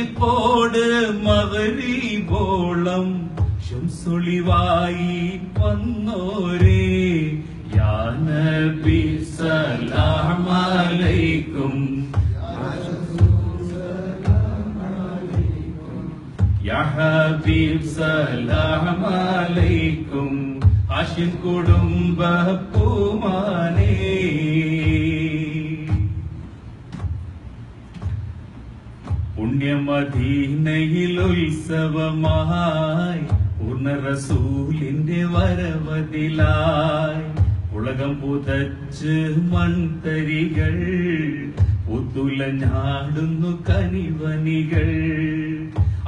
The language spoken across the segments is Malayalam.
ോട് മകരിബോളം ശംസുളിവായി വന്നോരേ. യാനബി സലാമലൈക്കും സലാമലൈക്കും ആഷിൻ കുടുംബ പൂമാനേ പുണ്യമദീനയിൽ ഉത്സവമായി പൂർണറസൂലിന്റെ വരവതിലായി ഉലകം പുതച്ച് മൺതരികൾ പുതുലഞ്ഞാടുന്നു കനിവനികൾ.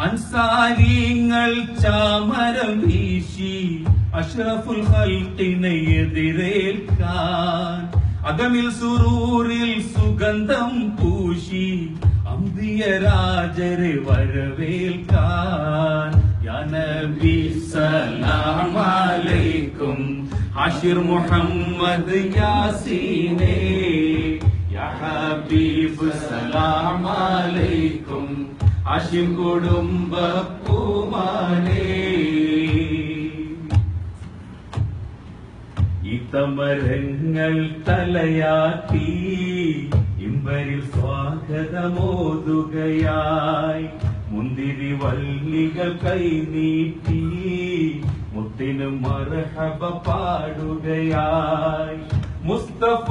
അൻസാരിങ്ങൾ ചാമരം വീശി അഷ്റഫുൽ ഹൽക്കിനെ എതിരേൽക്കാൻ. അകമിൽ സുറൂറിൽ സുഗന്ധം പൂശി അമ്പിയ രാജരെ വരവേൽക്കാൻ. നബി സലാമലൈക്കും. ആഷിർ മുഹമ്മദ് യാസീനേ. യാ ഹബീബ് സലാമലൈക്കും. ആഷിം കുടുംബ പൂമാനേ ഇതമരങ്ങൾ തലയാട്ടി ഇമ്പരിൽ സ്വാഗതമോതുകയായി. മുന്തിരി വള്ളികൾ കൈനീട്ടി മുത്തിനു മർഹബ പാടുകയായി. മുസ്തഫ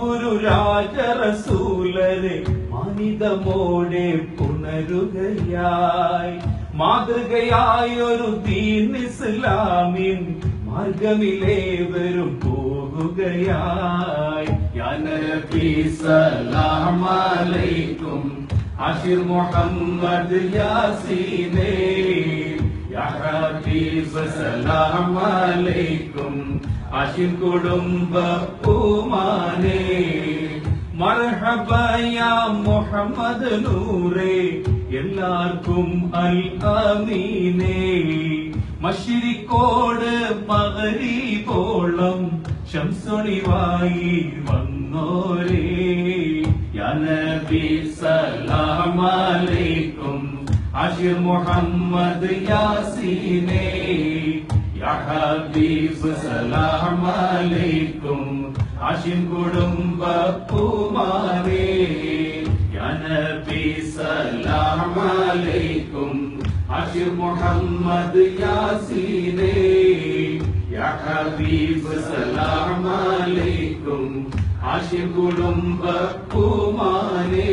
ഗുരു രാജറസൂലരെ മാനിതമോടെ പുണരുകയായി. മാതൃകയായി ഒരു ദീൻ ഇസ്ലാമിൻ മാർഗമിലേവരും പോകുകയായി. യാ നബി സലാമലൈക്കും ആഷിർ മുഹമ്മദ് യാസീനേ യാ ഹബീബ് സലാമലൈക്കും ആഷിർ കുടുംബ പൂമാനേ മർഹബ യാ മുഹമ്മദ് നൂറേ എല്ലാവർക്കും അൽ അമീനേ മഷിരിക്കോട് മകരിബോളം ശംസുണിവായി വന്നോരേ. യാ നബി സലാമലൈക്കും. ആഷിർ മുഹമ്മദ് യാസീനേ. യാ ഹബീബ് സലാമലൈക്കും. ആഷിൻ കുടുംബ പൂമാരേ യാ നബി സലാമലൈക്കും. ആഷിർ മുഹമ്മദ് യാസീനേ യാ ഹബീബ് സലാമലൈക്കും ആഷിർ കുടുംബ പൂമാരേ